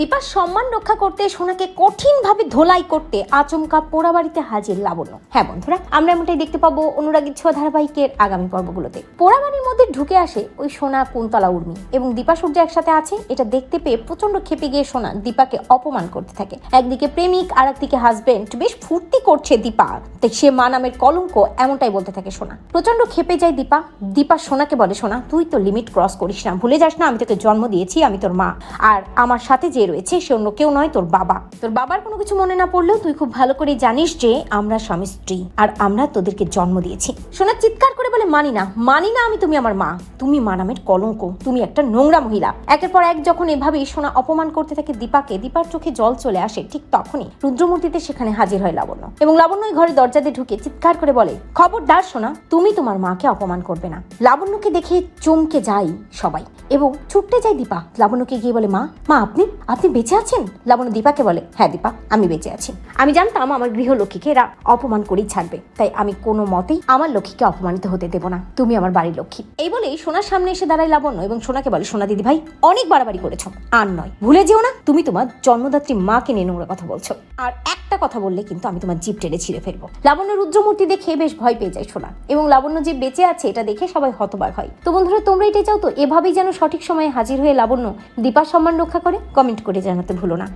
দীপার সম্মান রক্ষা করতে সোনাকে কঠিনভাবে ধোলাই করতে আচমকা পোড়া বাড়িতে হাজির লাবণ্য। হ্যাঁ বন্ধুরা, আমরা এমনটাই দেখতে পাবো অনুরাগীর ছোঁয়া ধারাবাহিকের আগামী পর্বগুলোতে। পোড়া বাড়ির মধ্যে ঢুকে আসে ওই সোনা কুন্তলা উর্মি এবং দীপা সূর্য একসাথে আছে, এটা দেখতে পেয়ে প্রচণ্ড খেপে গিয়ে সোনা দীপাকে অপমান করতে থাকে। একদিকে প্রেমিক আর একদিকে হাজবেন্ড বেশ ফুর্তি করছে দীপা। তাই সে মা নামের কলঙ্ক এমনটাই বলতে থাকে সোনা। প্রচণ্ড খেপে যায় দীপা। দীপা সোনাকে বলে, সোনা, তুই তো লিমিট ক্রস করিস না। ভুলে যাস না, আমি তোকে জন্ম দিয়েছি, আমি তোর মা। আর আমার সাথে যে রয়েছে, সে অন্য কেউ নয়, তোর বাবা। তোর বাবার কোনো কিছু মনে না পড়লেও তুই খুব ভালো করে জানিস যে আমরা স্বামী স্ত্রী আর আমরা তোদেরকে জন্ম দিয়েছি। সোনা চিৎকার করে বলে মানি না মানি না আমি তুমি আমার মা। তুমি মা নামের কলঙ্ক, তুমি একটা নোংরা মহিলা। একের পর এক যখন এভাবেই সোনা অপমান করতে থাকে দীপাকে, দীপার চোখে জল চলে আসে, ঠিক তখনই রুদ্রমূর্তিতে সেখানে হাজির হয় লাবণ্য। এবং লাবণ্য ঘরে দরজা দিয়ে ঢুকে চিৎকার করে বলে, খবরদার সোনা, তুমি তোমার মাকে অপমান করবে না। লাবণ্যকে দেখে চমকে যায় সবাই। এবং ছুটতে যায় দীপা। লাবণ্যকে গিয়ে বলে, মা মা, আপনি আপনি বেঁচে আছেন? লাবণ্য দীপাকে বলে হ্যাঁ দীপা, আমি বেঁচে আছি। আমি জানতাম আমার গৃহলক্ষ্মীকে এরা অপমান করেই ছাড়বে। তাই আমি কোনো মতেই আমার লক্ষ্মীকে অপমানিত হতে দেবো না। তুমি আমার বাড়ির লক্ষ্মী। এই বলেই সোনার সামনে এসে দাঁড়ায় লাবণ্য এবং সোনাকে বলে, সোনা দিদি ভাই, অনেক বাড়াবাড়ি করেছ। আর নয়, ভুলে যেও না, তুমি তোমার জন্মদাত্রী মাকে নিয়ে নোংরা কথা বলছো। আর একটা কথা বললে কিন্তু আমি তোমার জিপ টেনে ছিঁড়ে ফেলব। লাবণ্য রুদ্রমূর্তি দেখে বেশ ভয় পেয়ে যায় সোনা, এবং লাবণ্য যে বেঁচে আছে এটা দেখে সবাই হতবাক হয়। তো বন্ধুরা, তোমরা এটাই চাও তো এভাবেই যেন সঠিক সময়ে হাজির হয়ে লাবণ্য দীপার সম্মান রক্ষা করে? কমেন্ট করে জানাতে ভুলো না।